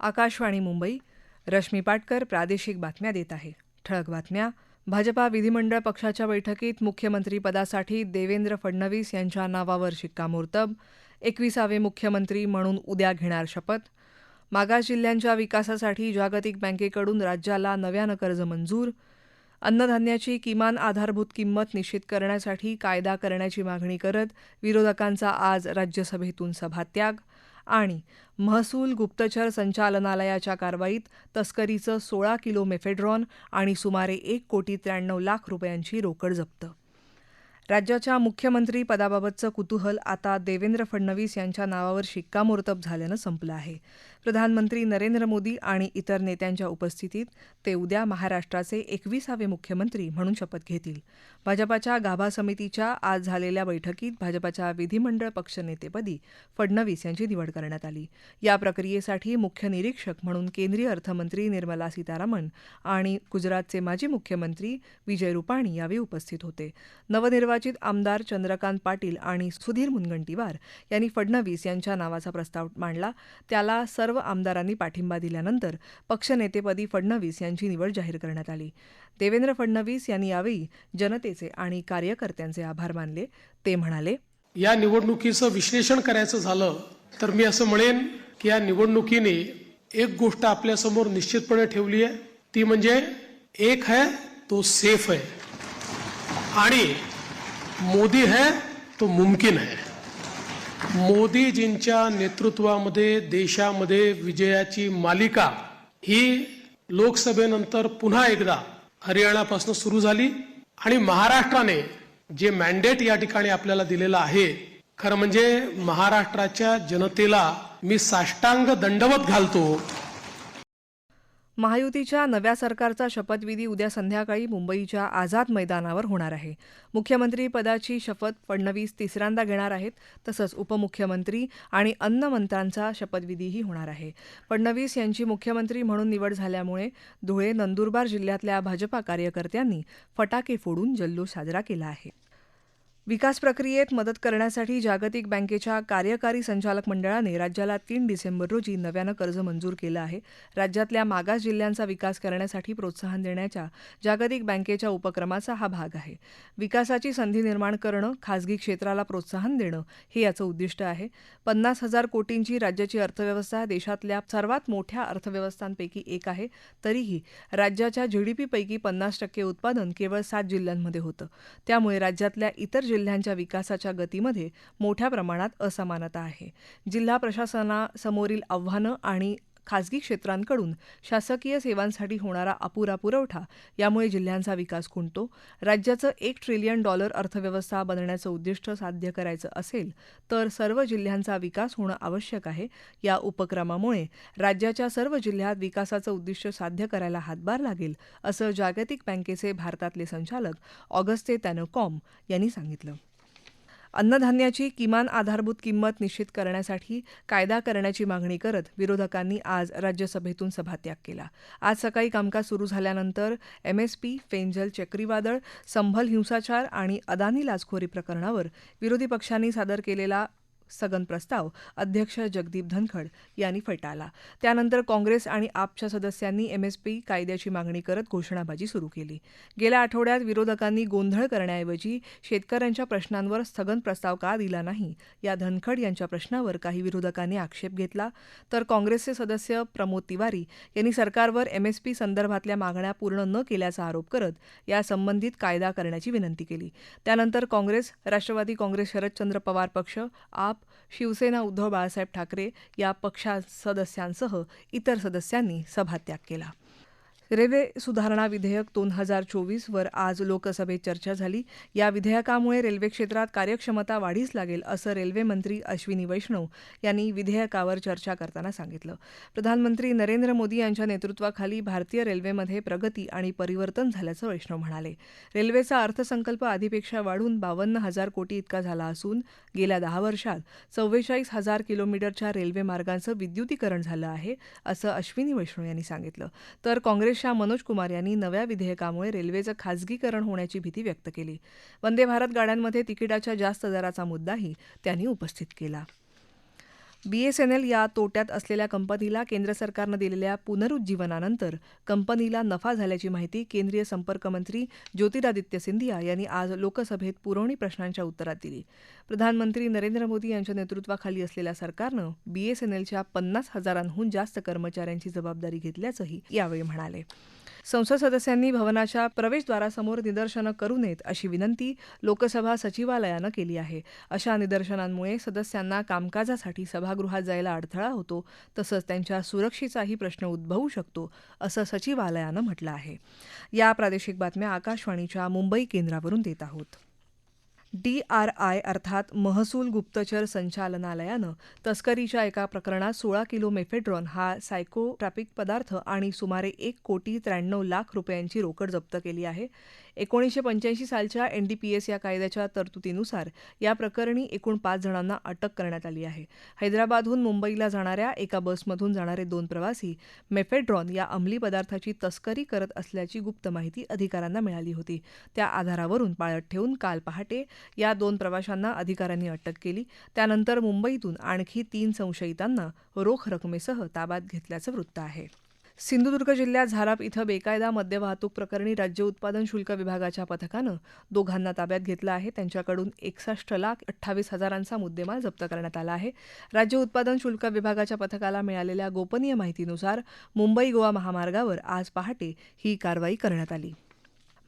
आकाशवाणी मुंबई रश्मी पाटकर प्रादेशिक बातम्या देत आहे. ठळक बातम्या. भाजपा विधिमंडळ पक्षाच्या बैठकीत मुख्यमंत्रीपदासाठी देवेंद्र फडणवीस यांच्या नावावर शिक्कामोर्तब. एकविसावे मुख्यमंत्री म्हणून उद्या घेणार शपथ. मागास जिल्ह्यांच्या विकासासाठी जागतिक बँकेकडून राज्याला नव्यानं कर्ज मंजूर. अन्नधान्याची किमान आधारभूत किंमत निश्चित करण्यासाठी कायदा करण्याची मागणी करत विरोधकांचा आज राज्यसभेतून सभात्याग. आणि महसूल गुप्तचर संचालनालयाच्या कारवाईत तस्करीचं सोळा किलो मेफेड्रॉन आणि सुमारे एक कोटी त्र्याण्णव लाख रुपयांची रोकड जप्त. राज्याच्या मुख्यमंत्री पदाबाबतचं कुतूहल आता देवेंद्र फडणवीस यांच्या नावावर शिक्कामोर्तब झाल्यानं संपलं आहे. प्रधानमंत्री नरेंद्र मोदी आणि इतर नेत्यांच्या उपस्थितीत ते उद्या महाराष्ट्राचे एकविसावे मुख्यमंत्री म्हणून शपथ घेतील. भाजपाच्या गाभा समितीच्या आज झालेल्या बैठकीत भाजपाच्या विधिमंडळ पक्षनेतेपदी फडणवीस यांची निवड करण्यात आली. या प्रक्रियेसाठी मुख्य निरीक्षक म्हणून केंद्रीय अर्थमंत्री निर्मला सीतारामन आणि गुजरातचे माजी मुख्यमंत्री विजय रुपाणी यावेळी उपस्थित होते. नवनिर्वाचित आमदार चंद्रकांत पाटील आणि सुधीर मुनगंटीवार यांनी फडणवीस यांच्या नावाचा प्रस्ताव मांडला. त्याला सर्व आमदारांनी पाठिंबा दिल्यानंतर पक्षनेतेपदी फडणवीस यांची निवड जाहीर करण्यात आली. देवेंद्र फडणवीस यांनी यावेळी जनतेचे आणि कार्यकर्त्यांचे आभार मानले. ते म्हणाले या निवडणुकीचं विश्लेषण करायचं झालं तर मी असं म्हणेन की या निवडणुकीने एक गोष्ट आपल्यासमोर निश्चितपणे ठेवली आहे. ती म्हणजे एक है तो सेफ है आणि मोदी है तो मुमकिन है। मोदीजींच्या नेतृत्वामध्ये देशामध्ये विजयाची मालिका ही लोकसभेनंतर पुन्हा एकदा हरियाणापासून सुरू झाली आणि महाराष्ट्राने जे मॅन्डेट या ठिकाणी आपल्याला दिलेलं आहे खरं म्हणजे महाराष्ट्राच्या जनतेला मी साष्टांग दंडवत घालतो महायुतीच्या नव्या सरकारचा शपथविधी उद्या संध्याकाळी मुंबईच्या आझाद मैदानावर होणार आहे. मुख्यमंत्रीपदाची शपथ फडणवीस तिसऱ्यांदा घेणार आहेत तसंच उपमुख्यमंत्री आणि अन्न मंत्र्यांचा शपथविधीही होणार आहे. फडणवीस यांची मुख्यमंत्री म्हणून निवड झाल्यामुळे धुळे नंदुरबार जिल्ह्यातल्या भाजपा कार्यकर्त्यांनी फटाके फोडून जल्लोष साजरा केला आहे. विकास प्रक्रियेत मदत करण्यासाठी जागतिक बँकेच्या कार्यकारी संचालक मंडळाने राज्याला तीन डिसेंबर रोजी नव्यानं कर्ज मंजूर केलं आहे. राज्यातल्या मागास जिल्ह्यांचा विकास करण्यासाठी प्रोत्साहन देण्याच्या जागतिक बँकेच्या उपक्रमाचा हा भाग आहे. विकासाची संधी निर्माण करणं खासगी क्षेत्राला प्रोत्साहन देणं हे याचं उद्दिष्ट आहे. पन्नास हजार कोटींची राज्याची अर्थव्यवस्था देशातल्या सर्वात मोठ्या अर्थव्यवस्थांपैकी एक आहे. तरीही राज्याच्या जीडीपीपैकी पन्नास टक्के उत्पादन केवळ सात जिल्ह्यांमध्ये होतं. त्यामुळे राज्यातल्या इतर जिल्ह्यांच्या विकासाच्या गतीमध्ये मोठ्या प्रमाणात असमानता आहे. जिल्हा प्रशासनासमोरील आव्हानं आणि खासगी क्षेत्रांकडून शासकीय सेवांसाठी होणारा अपुरा पुरवठा यामुळे जिल्ह्यांचा विकास खुंटतो. राज्याचं एक ट्रिलियन डॉलर अर्थव्यवस्था बनण्याचं उद्दिष्ट साध्य करायचं असेल तर सर्व जिल्ह्यांचा विकास होणं आवश्यक आहे. या उपक्रमामुळे राज्याच्या सर्व जिल्ह्यात विकासाचं उद्दिष्ट साध्य करायला हातभार लागेल असं जागतिक बँकेचे भारतातले संचालक ऑगस्ते तॅनोकॉम यांनी सांगितलं. अन्नधान्याची किमान आधारभूत किंमत निश्चित करण्यासाठी कायदा करण्याची मागणी करत विरोधकांनी आज राज्यसभेतून सभात्याग केला. आज सकाळी कामकाज सुरू झाल्यानंतर एमएसपी फेंजल चक्रीवादळ संभल हिंसाचार आणि अदानी लाचखोरी प्रकरणावर विरोधी पक्षांनी सादर केलेला स्थगन प्रस्ताव अध्यक्ष जगदीप धनखड यांनी फेटाळला त्यानंतर काँग्रेस आणि आपच्या सदस्यांनी एमएसपी कायद्याची मागणी करत घोषणाबाजी सुरू केली. गेल्या आठवड्यात विरोधकांनी गोंधळ करण्याऐवजी शेतकऱ्यांच्या प्रश्नांवर स्थगन प्रस्ताव का दिला नाही? या धनखड यांच्या प्रश्नावर काही विरोधकांनी आक्षेप घेतला. तर काँग्रेसचे सदस्य प्रमोद तिवारी यांनी सरकारवर एमएसपी संदर्भातल्या मागण्या पूर्ण न केल्याचा आरोप करत या संबंधित कायदा करण्याची विनंती केली. त्यानंतर काँग्रेस राष्ट्रवादी काँग्रेस शरदचंद्र पवार पक्ष आप शिवसेना उद्धव बाळासाहेब ठाकरे या पक्षा सदस्यांसह इतर सदस्यांनी सभात्याग केला. रेल्वे सुधारणा विधेयक दोन हजार चोवीसवर आज लोकसभेत चर्चा झाली. या विधेयकामुळे रेल्वे क्षेत्रात कार्यक्षमता वाढीस लागेल असं रेल्वे मंत्री अश्विनी वैष्णव यांनी विधेयकावर चर्चा करताना सांगितलं. प्रधानमंत्री नरेंद्र मोदी यांच्या नेतृत्वाखाली भारतीय रेल्वेमध्ये प्रगती आणि परिवर्तन झाल्याचं वैष्णव म्हणाले. रेल्वेचा अर्थसंकल्प आधीपेक्षा वाढून बावन्न हजार कोटी इतका झाला असून गेल्या दहा वर्षात चव्वेचाळीस हजार किलोमीटरच्या रेल्वे मार्गांचं विद्युतीकरण झालं आहे असं अश्विनी वैष्णव यांनी सांगितलं. तर काँग्रेस काँग्रेसच्या मनोज कुमार यांनी नव्या विधेयकामुळे रेल्वेचं खाजगीकरण होण्याची भीती व्यक्त केली. वंदे भारत गाड्यांमध्ये तिकिटाच्या जास्त दराचा मुद्दाही त्यांनी उपस्थित केला. बीएसएनएल या तोट्यात असलेल्या कंपनीला केंद्र सरकारनं दिलेल्या पुनरुज्जीवनानंतर कंपनीला नफा झाल्याची माहिती केंद्रीय संपर्क मंत्री ज्योतिरादित्य सिंधिया यांनी आज लोकसभेत पुरवणी प्रश्नांच्या उत्तरात दिली. प्रधानमंत्री नरेंद्र मोदी यांच्या नेतृत्वाखाली असलेल्या सरकारनं बीएसएनएलच्या पन्नास हजारांहून जास्त कर्मचाऱ्यांची जबाबदारी घेतल्याचंही यावेळी म्हणाले. संसद सदस्यांनी भवनाच्या प्रवेशद्वारासमोर निदर्शनं करू नयेत अशी विनंती लोकसभा सचिवालयानं केली आहे. अशा निदर्शनांमुळे सदस्यांना कामकाजासाठी सभागृहात जायला अडथळा होतो तसंच त्यांच्या सुरक्षेचाही प्रश्न उद्भवू शकतो असं सचिवालयानं म्हटलं आहे. या प्रादेशिक बातम्या आकाशवाणीच्या मुंबई केंद्रावरून देत आहोत. डी आर आय अर्थात महसूल गुप्तचर संचालनालयानं तस्करीच्या एका प्रकरणात सोळा किलो मेफेड्रॉन हा सायकोट्रॅपिक पदार्थ आणि सुमारे एक कोटी त्र्याण्णव लाख रुपयांची रोकड जप्त केली आहे. एकोणीसशे पंच्याऐंशी सालच्या एनडीपीएस या कायद्याच्या तरतुदीनुसार या प्रकरणी एकूण पाच जणांना अटक करण्यात आली आहे. हैदराबादहून मुंबईला जाणाऱ्या एका बसमधून जाणारे दोन प्रवासी मेफेड्रॉन या अंमली पदार्थाची तस्करी करत असल्याची गुप्त माहिती अधिकाऱ्यांना मिळाली होती. त्या आधारावरून पाळत ठेवून काल पहाटे या दोन प्रवाशांना अधिकाऱ्यांनी अटक केली. त्यानंतर मुंबईतून आणखी तीन संशयितांना रोख रकमेसह ताब्यात घेतल्याचं वृत्त आहे. सिंधुदुर्ग जिल्ह्यात झाराप इथं बेकायदा मद्य वाहतूक प्रकरणी राज्य उत्पादन शुल्क विभागाच्या पथकानं दोघांना ताब्यात घेतलं आहे. त्यांच्याकडून एकसष्ट लाख अठ्ठावीस हजारांचा मुद्देमाल जप्त करण्यात आला आहे. राज्य उत्पादन शुल्क विभागाच्या पथकाला मिळालेल्या गोपनीय माहितीनुसार मुंबई गोवा महामार्गावर आज पहाटे ही कारवाई करण्यात आली.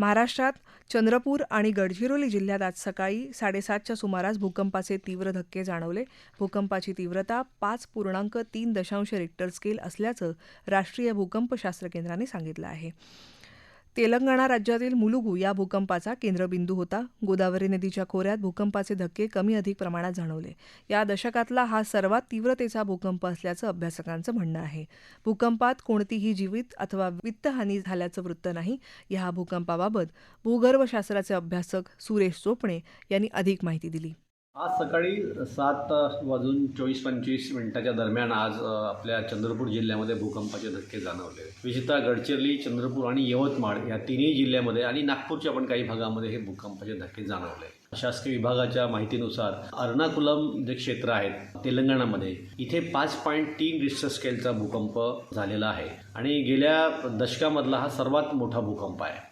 महाराष्ट्रात चंद्रपूर आणि गडचिरोली जिल्ह्यात आज सकाळी साडेसातच्या सुमारास भूकंपाचे तीव्र धक्के जाणवले. भूकंपाची तीव्रता पाच पूर्णांक तीन दशांश रिक्टर स्केल असल्याचं राष्ट्रीय भूकंपशास्त्र केंद्राने सांगितलं आहे. तेलंगणा राज्यातील मुलुगू या भूकंपाचा केंद्रबिंदू होता. गोदावरी नदीच्या खोऱ्यात भूकंपाचे धक्के कमी अधिक प्रमाणात जाणवले. या दशकातला हा सर्वात तीव्रतेचा भूकंप असल्याचं अभ्यासकांचं म्हणणं आहे. भूकंपात कोणतीही जीवित अथवा वित्तहानी झाल्याचं वृत्त नाही. या भूकंपाबाबत भूगर्भशास्त्राचे अभ्यासक सुरेश चोपणे यांनी अधिक माहिती दिली. आज सकाळी सात वाजून चोवीस पंचवीस मिनिटाच्या दरम्यान आज आपल्या चंद्रपूर जिल्ह्यामध्ये भूकंपाचे धक्के जाणवले. विशेषतः गडचिरोली चंद्रपूर आणि यवतमाळ या तिन्ही जिल्ह्यामध्ये आणि नागपूरच्या पण काही भागामध्ये हे भूकंपाचे धक्के जाणवले. शासकीय विभागाच्या माहितीनुसार अर्नाकुलम जे क्षेत्र आहेत तेलंगणामध्ये इथे पाच पॉईंट तीन रिस्टर स्केलचा भूकंप झालेला आहे आणि गेल्या दशकामधला हा सर्वात मोठा भूकंप आहे.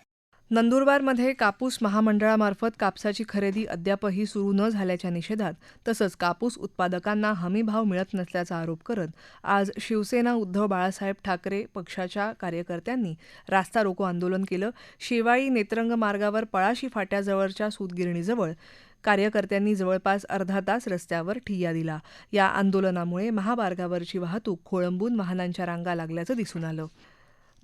नंदुरबारमध्ये कापूस महामंडळामार्फत कापसाची खरेदी अद्यापही सुरू न झाल्याच्या निषेधात तसंच कापूस उत्पादकांना हमीभाव मिळत नसल्याचा आरोप करत आज शिवसेना उद्धव बाळासाहेब ठाकरे पक्षाच्या कार्यकर्त्यांनी रास्ता रोको आंदोलन केलं. शेवाळी नेत्रंग मार्गावर पळाशी फाट्याजवळच्या सूतगिरणीजवळ कार्यकर्त्यांनी जवळपास अर्धा तास रस्त्यावर ठिय्या दिला. या आंदोलनामुळे महामार्गावरची वाहतूक खोळंबून वाहनांच्या रांगा लागल्याचं दिसून आलं.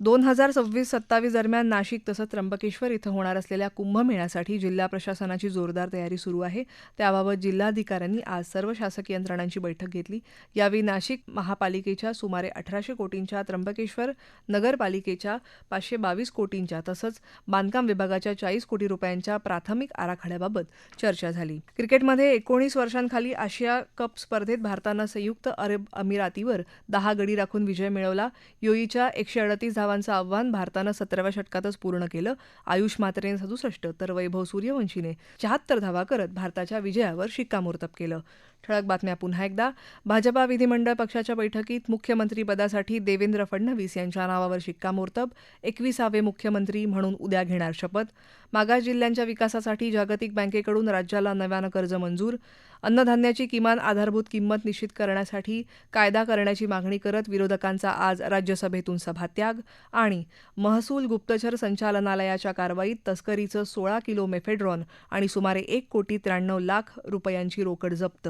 दोन हजार सव्वीस सत्तावीस दरम्यान नाशिक तसंच त्र्यंबकेश्वर इथं होणार असलेल्या कुंभमेळ्यासाठी जिल्हा प्रशासनाची जोरदार तयारी सुरू आहे. त्याबाबत जिल्हाधिकाऱ्यांनी आज सर्व शासकीय यंत्रणांची बैठक घेतली. यावेळी नाशिक महापालिकेच्या सुमारे अठराशे कोटींच्या त्र्यंबकेश्वर नगरपालिकेच्या पाचशे बावीस कोटींच्या तसंच बांधकाम विभागाच्या चाळीस कोटी रुपयांच्या प्राथमिक आराखड्याबाबत चर्चा झाली. क्रिकेटमध्ये एकोणीस वर्षांखाली आशिया कप स्पर्धेत भारतानं संयुक्त अरब अमिरातीवर दहा गडी राखून विजय मिळवला. योईच्या एकशे अडतीस धावांचं आव्हान भारतानं सतराव्या षटकातच पूर्ण केलं. आयुष मात्रेने सदुसष्ट तर वैभव सूर्यवंशीने शहात्तर धावा करत भारताच्या विजयावर शिक्कामोर्तब केलं. ठळक बातम्या पुन्हा एकदा. भाजपा विधिमंडळ पक्षाच्या बैठकीत मुख्यमंत्रीपदासाठी देवेंद्र फडणवीस यांच्या नावावर शिक्कामोर्तब. एकविसावे मुख्यमंत्री म्हणून उद्या घेणार शपथ. मागास जिल्ह्यांच्या विकासासाठी जागतिक बँकेकडून राज्याला नव्यानं कर्ज मंजूर. अन्नधान्याची किमान आधारभूत किंमत निश्चित करण्यासाठी कायदा करण्याची मागणी करत विरोधकांचा आज राज्यसभेतून सभात्याग. आणि महसूल गुप्तचर संचालनालयाच्या कारवाईत तस्करीचं सोळा किलो मेफेड्रॉन आणि सुमारे एक कोटी त्र्याण्णव लाख रुपयांची रोकड जप्त.